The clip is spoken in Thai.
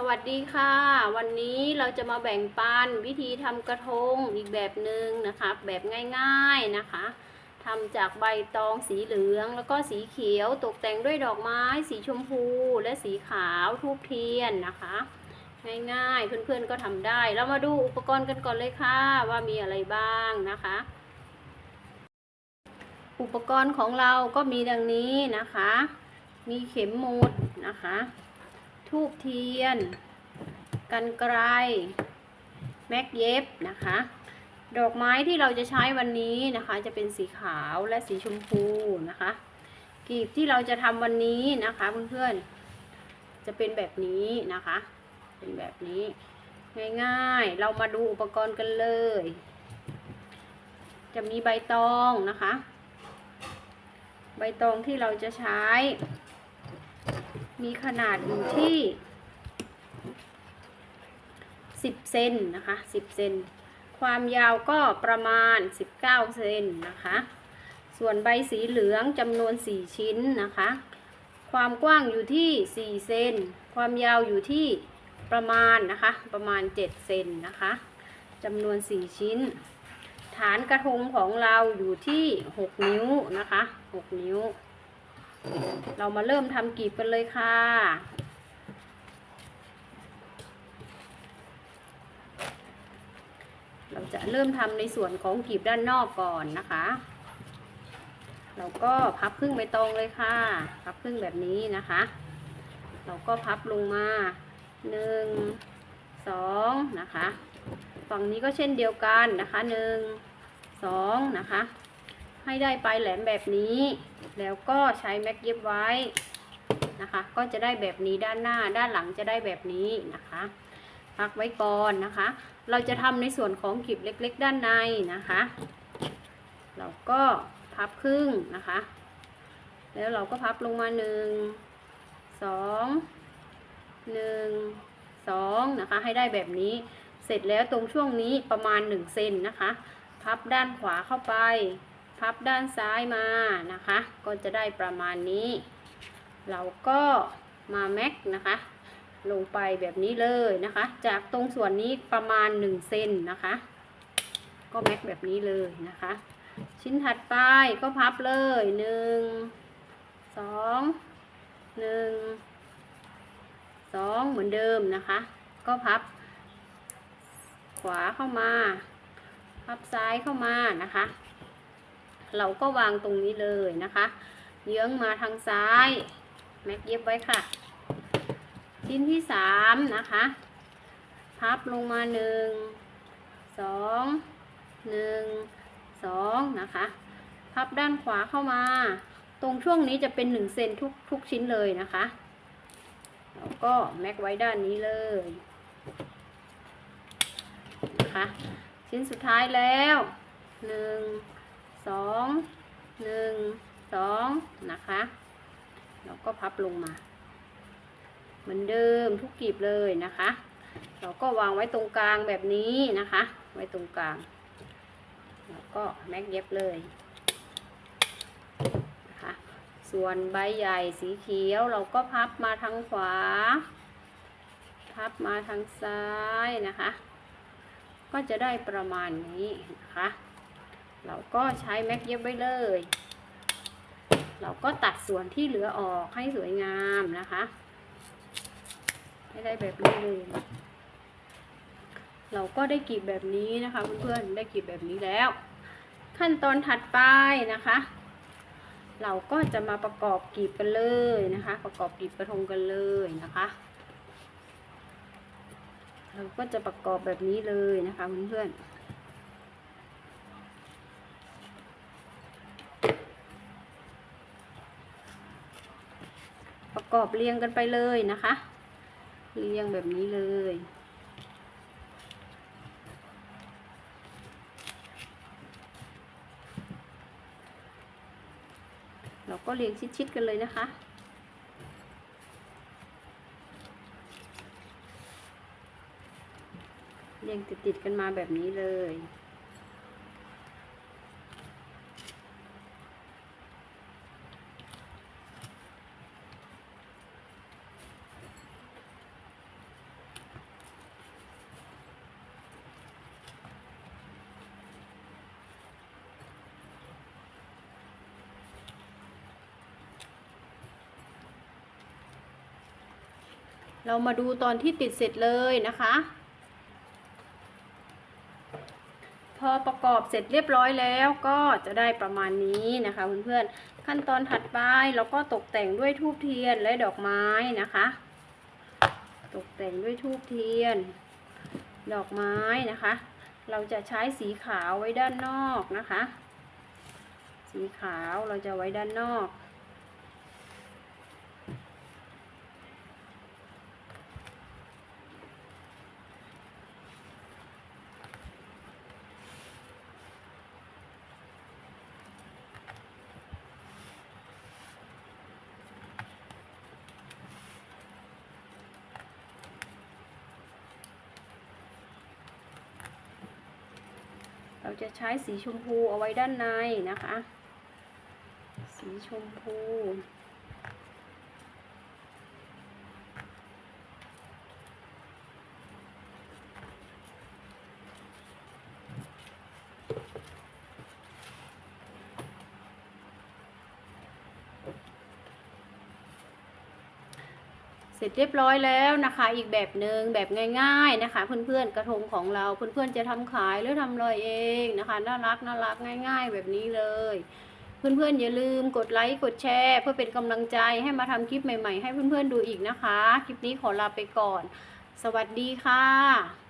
สวัสดีค่ะ วันนี้เราจะมาแบ่งปันวิธีทำกระทงอีกแบบหนึ่งนะคะ แบบง่ายๆนะคะทำจากใบตองสีเหลืองแล้วก็สีเขียวตกแต่งด้วยดอกไม้ สีชมพูและสีขาวทูบเทียนนะคะ ง่ายๆเพื่อนๆก็ทำได้ เรามาดูอุปกรณ์กันก่อนเลยค่ะ ว่ามีอะไรบ้างนะคะ อุปกรณ์ของเราก็มีดังนี้นะคะ มีเข็มหมุดนะคะ ทูบเทียน กันไกรแม็กเย็บนะคะ ดอกไม้ที่เราจะใช้วันนี้นะคะ จะเป็นสีขาวและสีชมพูนะคะกลีบที่เราจะทำวันนี้นะคะเพื่อนๆจะเป็นแบบนี้นะคะ เป็นแบบนี้ง่ายๆ เรามาดูอุปกรณ์กันเลย จะมีใบตองนะคะ ใบตองที่เราจะใช้ มีขนาดอยู่ที่10เซนนะคะ10เซนความยาวก็ประมาณ 19 เซนนะคะ ส่วนใบสีเหลืองจำนวน 4 ชิ้นนะคะ ความกว้างอยู่ที่ 4 เซน ความยาวอยู่ที่ประมาณนะคะ ประมาณ 7 เซนนะคะจำนวน 4 ชิ้น ฐานกระทงของเราอยู่ที่ 6 นิ้วนะคะ 6 นิ้ว เรามาเริ่มทำกีบกันเลยค่ะ เราจะเริ่มทำในส่วนของกีบด้านนอกก่อนนะคะ เราก็พับครึ่งใบตองเลยค่ะ พับครึ่งแบบนี้นะคะ เราก็พับลงมาหนึ่งสองนะคะ ฝั่งนี้ก็เช่นเดียวกันนะคะหนึ่งสองนะคะ ให้ได้ปลายแหลมแบบนี้ แล้วก็ใช้แม็กเย็บไว้นะคะ ก็จะได้แบบนี้ด้านหน้าด้านหลังจะได้แบบนี้นะคะพักไว้ก่อนนะคะ เราจะทำในส่วนของกลีบเล็ก ๆ ด้านในนะคะ เราก็พับครึ่งนะคะ แล้วเราก็พับลงมาหนึ่งสองหนึ่งสองนะคะ ให้ได้แบบนี้ เสร็จแล้วตรงช่วงนี้ประมาณ1เซนนะคะ พับด้านขวาเข้าไป พับด้านซ้ายมานะคะ ก็จะได้ประมาณนี้ เราก็มาแม็กนะคะ ลงไปแบบนี้เลยนะคะ จากตรงส่วนนี้ประมาณ1เซนนะคะ ก็แม็กแบบนี้เลยนะคะ ชิ้นถัดไปก็พับเลยหนึ่งสองหนึ่งสองเหมือนเดิมนะคะ ก็พับ ขวาเข้ามา พับซ้ายเข้ามานะคะ เราก็วางตรงนี้เลยนะคะ เยื้องมาทางซ้ายแม็กเย็บไว้ค่ะ ชิ้นที่สามนะคะ พับลงมาหนึ่งสองหนึ่งสองนะคะ พับด้านขวาเข้ามา ตรงช่วงนี้จะเป็นหนึ่งเซนทุกทุกชิ้นเลยนะคะแล้วก็แม็กไว้ด้านนี้เลยนะคะ ชิ้นสุดท้ายแล้วหนึ่ง สองหนึ่งสองนะคะเราก็พับลงมา เหมือนเดิมทุกกลีบเลยนะคะ เราก็วางไว้ตรงกลางแบบนี้นะคะ ไว้ตรงกลาง แล้วก็แม็กเย็บเลยนะคะส่วนใบใหญ่สีเขียวเราก็พับมาทางขวา พับมาทางซ้ายนะคะ ก็จะได้ประมาณนี้นะคะ เราก็ใช้แม็กเย็บไว้เลย เราก็ตัดส่วนที่เหลือออกให้สวยงามนะคะ ให้ได้แบบนี้เลยเราก็ได้กลีบแบบนี้นะคะเพื่อนๆได้กลีบแบบนี้แล้ว ขั้นตอนถัดไปนะคะ เราก็จะมาประกอบกลีบกันเลยนะคะ ประกอบกลีบกระทงกันเลยนะคะ เราก็จะประกอบแบบนี้เลยนะคะเพื่อนๆ ประ กอบเรียงกันไปเลยนะคะ เรียงแบบนี้เลย เราก็เรียงชิดๆกันเลยนะคะเรียงติดๆกันมาแบบนี้เลย เรามาดูตอนที่ติดเสร็จเลยนะคะ พอประกอบเสร็จเรียบร้อยแล้วก็จะได้ประมาณนี้นะคะเพื่อนๆขั้นตอนถัดไปเราก็ตกแต่งด้วยทูบเทียนและดอกไม้นะคะ ตกแต่งด้วยทูบเทียน ดอกไม้นะคะ เราจะใช้สีขาวไว้ด้านนอกนะคะ สีขาวเราจะไว้ด้านนอก เราจะใช้สีชมพูเอาไว้ด้านในนะคะ สีชมพู เสร็จเรียบร้อยแล้วนะคะ อีกแบบหนึ่งแบบง่าย ๆนะคะ เพื่อนๆกระทงของเราเพื่อนๆจะทำขายหรือทำลอยเองนะคะน่ารักน่ารักง่าย ๆ แบบนี้เลย เพื่อนๆอย่าลืมกดไลค์กดแชร์ เพื่อเป็นกำลังใจให้มาทำคลิปใหม่ๆ ให้เพื่อนๆดูอีกนะคะ คลิปนี้ขอลาไปก่อน สวัสดีค่ะ